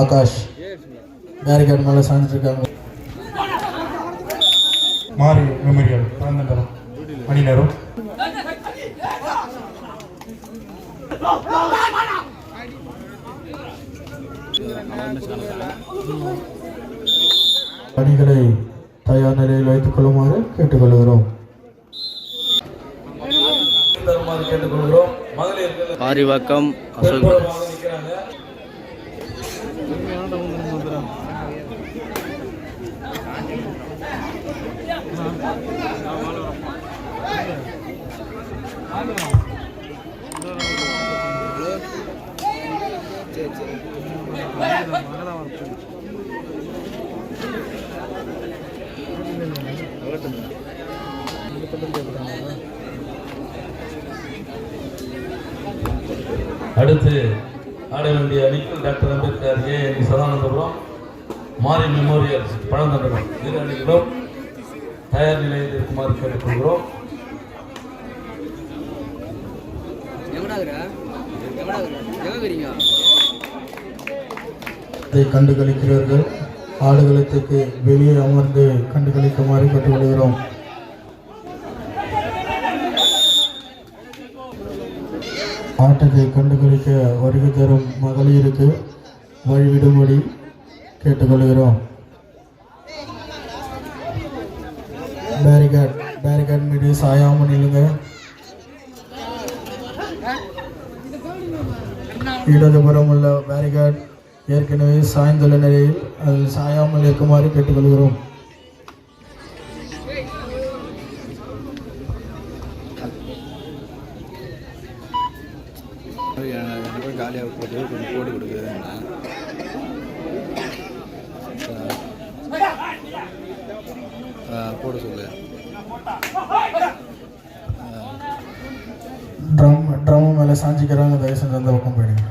Akash barricade மேலே சாஞ்சிட்டு இருக்காங்க மாறி மெமோரியல் பிறந்தண்டலம் மணி நேரம். பணிகளை தயார் நிலையில் வைத்துக் கொள்ளுமாறு கேட்டுக்கொள்கிறோம். பாரிவாக்கம் அசோக். அடுத்து ஆட வேண்டிய அணிக்கு doctor Ambedkar A N Sadanandapuram Mari memorial Pazhanthandapuram இரு அணிகளும் தயார் நிலையில் இருக்குமாறு கேட்டுக்கொள்கிறோம். இதை கண்டுகளிக்கிறவர்கள் ஆடுகளத்துக்கு வெளியே அமர்ந்து கண்டுகளிக்குமாறு கேட்டுக்கொள்கிறோம் ஆட்டத்தை கண்டுகளிக்க வருகை தரும் மகளிருக்கு வழிவிடும்படி கேட்டுக்கொள்கிறோம். பேரிகார்ட் பேரிகார்ட் மீது சாயாமல் நில்லுங்க. இடதுபுறம் உள்ள பேரிகார்ட் ஏற்கனவே சாய்ந்துள்ள நிலையில் அதில் சாயாமல் இருக்குமாறு கேட்டுக்கொள்கிறோம். காலியாக போட்டு கொஞ்சம் போட்டு கொடுக்குறேன் போட சொல்லு ட்ரம் ட்ரம் மேலே சாஞ்சிக்கிறாங்க. தயவு செஞ்சு அந்த பக்கம் போயிடுங்க.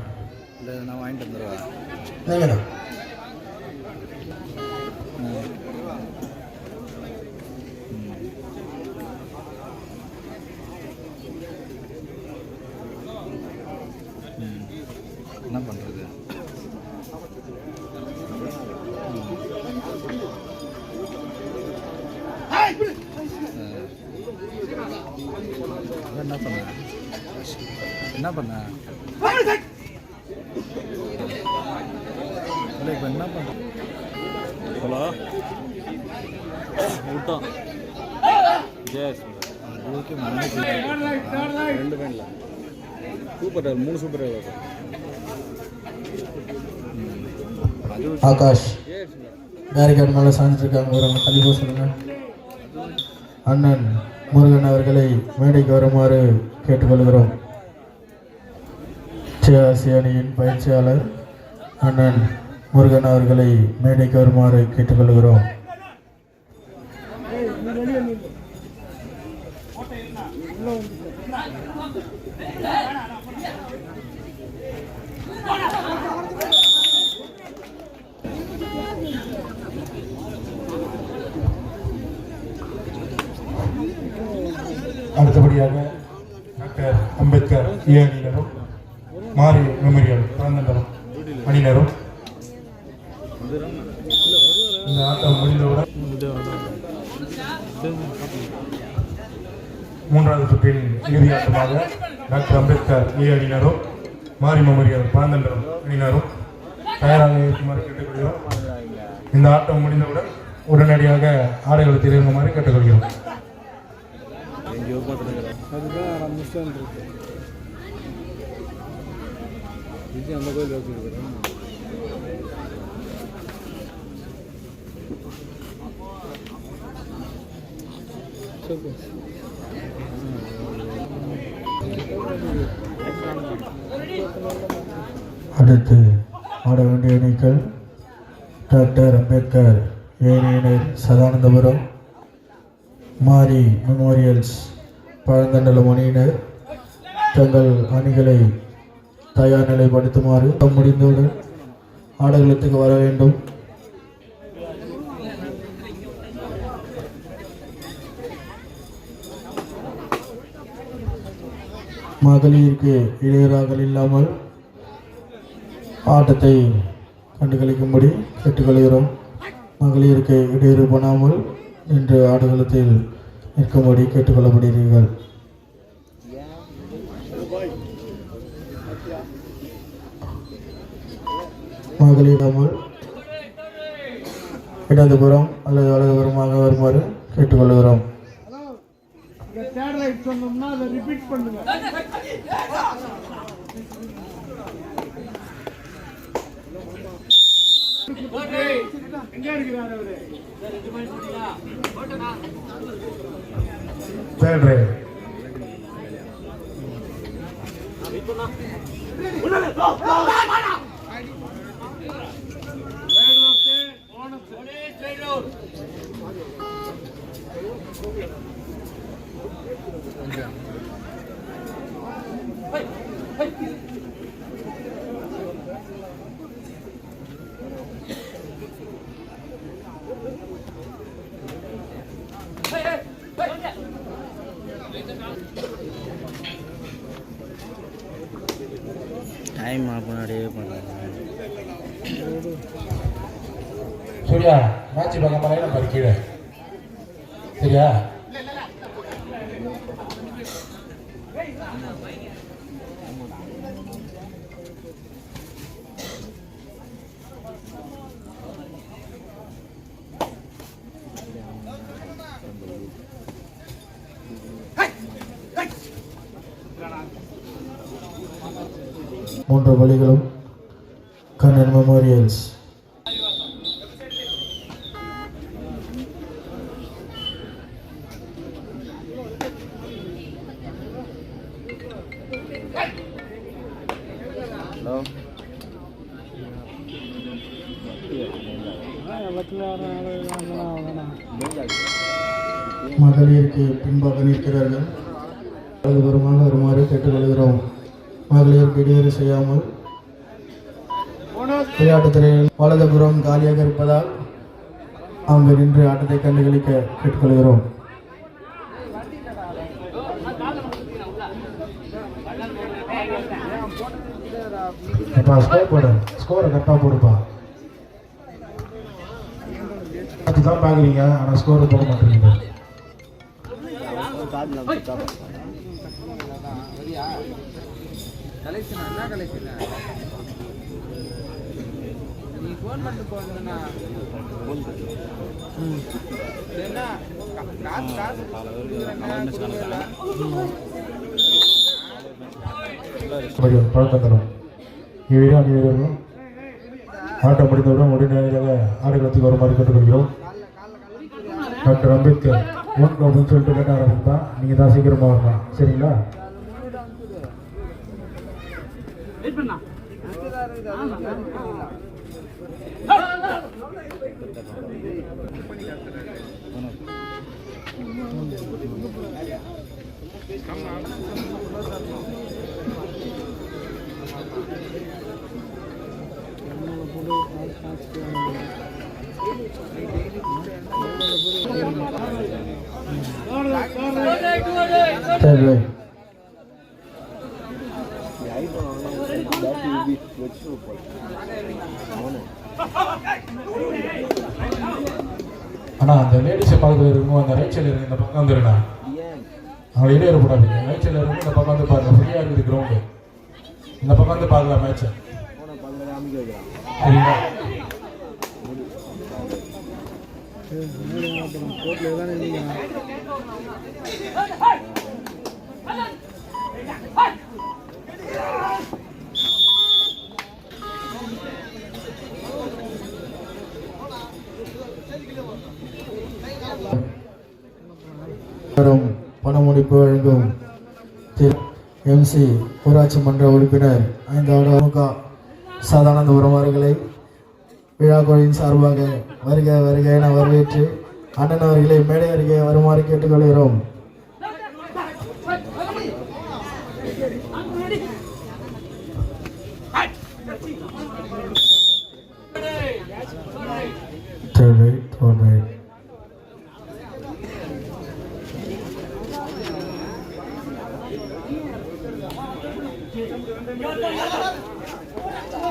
நீங்கள் தான் என்ன பண்ணுறது என்ன பண்ண என்ன பண்ண இல்லை இப்போ என்ன பண்ண ஹலோ விட்டோம் ஜெயஸ் ஓகே ரெண்டு பேன்ல சூப்பர் மூணு சூப்பர் அது ஆகாஷ் பேரிகார்டு மேலே ஒரு கண்டிப்பாக சொல்லுங்க. அண்ணன் முருகன் அவர்களை மேடைக்கு வருமாறு கேட்டுக்கொள்கிறோம். ஆசிய அணியின் பயிற்சியாளர் அண்ணன் முருகன் அவர்களை மேடைக்கு வருமாறு கேட்டுக்கொள்கிறோம். அடுத்தபடியாக டாக்டர் அம்பேத்கர் ஏ. மாறி மெமோரியல் பிறந்தண்டலம் மணி நேரம் இந்த ஆட்டம் முடிந்தவுடன் மூன்றாவது சுற்றில் இறுதி ஆட்டமாக டாக்டர் அம்பேத்கர் ஏ அணியினரும் மாரி மெமோரியல் பிறந்தண்டலம் அணியினரும் தயாராக இருக்குமாறு கேட்டுக்கொள்கிறோம். இந்த ஆட்டம் முடிந்தவுடன் உடனடியாக ஆடைகளை இறங்குமாறு கேட்டுக்கொள்கிறோம். அதுதான் ரம்மிஸ்தான் இருக்கு இது அந்த கோயில் வச்சுருக்கிறேன் அடுத்து ஆட வேண்டிய அணிகள் டாக்டர் அம்பேத்கர் ஏனையினர் சதானந்தபுரம் மாரி மெமோரியல்ஸ் பழந்தண்டலம் அணியினர். தங்கள் அணிகளை தயார் நிலைப்படுத்துமாறு முடிந்தவுடன் ஆடுகளத்துக்கு வர வேண்டும். மகளிருக்கு இடையூறாக இல்லாமல் ஆட்டத்தை கண்டுகளிக்கும்படி கேட்டுக்கொள்கிறோம். மகளிருக்கு இடையூறு பண்ணாமல் இன்று ஆடுகளத்தில் நிற்கும்படி கேட்டுக்கொள்ளப்படுகிறீர்கள். மகளிராமல் இடதுபுறம் அல்லது வலதுபுறமாக வருமாறு கேட்டுக்கொள்கிறோம். இந்த தேர்ட் ரைட் சொன்னோம்னா bonus. டைம் முன்னாடியே பண்ணுறாங்க சரியா? மேட்ச் பார்க்க மாதிரி பாரு கீழே. சரியா? மூன்று வழிகளும் கண்ணன் மெமோரியல்ஸ் மகளிருக்கு பின்பாக நிற்கிறார்கள். அதுபுறமாக வருமாறு கேட்டுக்கொள்கிறோம். மகளிர் இடையூறு செய்யாமல் விளையாட்டுத்துறையில் வலதுபுறம் காலியாக இருப்பதால் அங்கு நின்று ஆட்டத்தை கண்டுகளிக்க கேட்டுக்கொள்கிறோம். அப்பா ஸ்கோர் போடு. ஸ்கோரை கரெக்டாக போடுப்பா. அடிச்சு தான் பார்க்குறீங்க. ஆனால் ஸ்கோர் போக மாட்டேங்கிறீங்க பழக்கத்தனம். பழக்கம் தரும் ஆட்டம் முடிந்தவுடன் உடனடியாக ஆடுகளத்துக்கு வருமாறு கேட்டுக்கொள்கிறோம். டாக்டர் அம்பேத்கர் ஒன் அப்படின்னு சொல்லிட்டு கேட்ட ஆரம்பிப்பா. நீங்கள் தான் சீக்கிரமாக வரலாம் சரிங்களா? Thank you. சரி. அண்ணா அந்த லேடிஸை பார்க்குறது இருக்கணும் அந்த ரைட் சைடில் இருக்கு இந்த பக்கம் வந்துருண்ணா. அவங்க இடையே போடாதீங்க. ரைட் சைடில் இருக்கு இந்த பக்கம் வந்து பாருங்க. ஃப்ரீயாக இருக்குது கிரவுண்டு இந்த பக்கம் வந்து பார்க்கலாம் மேட்ச்சை சரிங்களா? பணமுடிப்பு வழங்கும் எம்சி ஊராட்சி மன்ற உறுப்பினர் ஐந்தாவது அமுக சதானந்தபுரம் அவர்களை விழாக்குழுவின் சார்பாக வருக வருக என வரவேற்று அண்ணன் அவர்களை மேடை அருகே வருமாறு கேட்டுக்கொள்கிறோம்.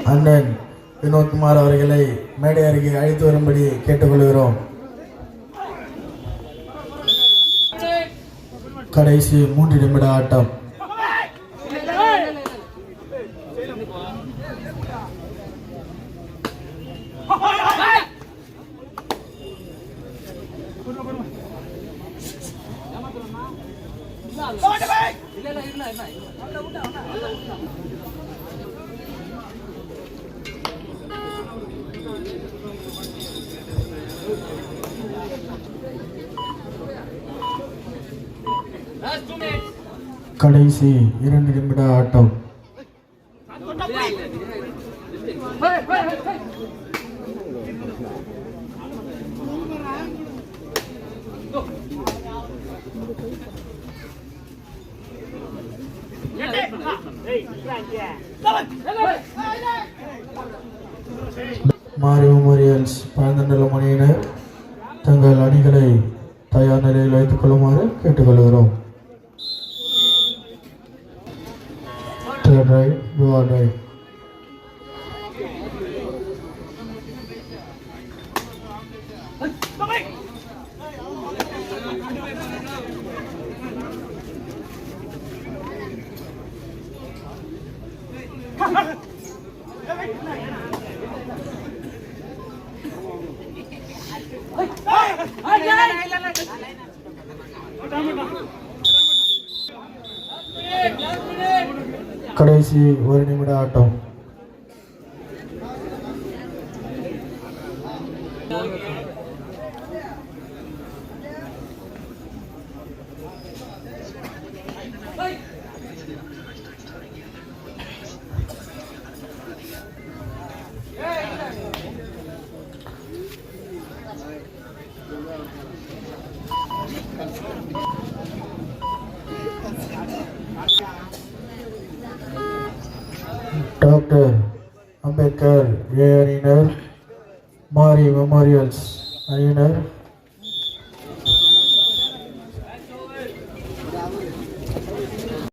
அண்ணன் வினோத்குமார் அவர்களை மேடை அருகே அழைத்து வரும்படி கேட்டுக்கொள்கிறோம். கடைசி மூன்று நிமிட ஆட்டம். கடைசி இரண்டு நிமிட ஆட்டம். மாரி மெமோரியல்ஸ் பழந்தண்டலம் மணியினர் தங்கள் அணிகளை தயார் நிலையில் வைத்துக் கொள்ளுமாறு கேட்டுக்கொள்கிறோம். đây đùa đây Last minute! கடைசி ஒரு நிமிட ஆட்டம். டாக்டர் அம்பேத்கர் ஏ அணியினர் மாரி மெமோரியல்ஸ் அணியினர்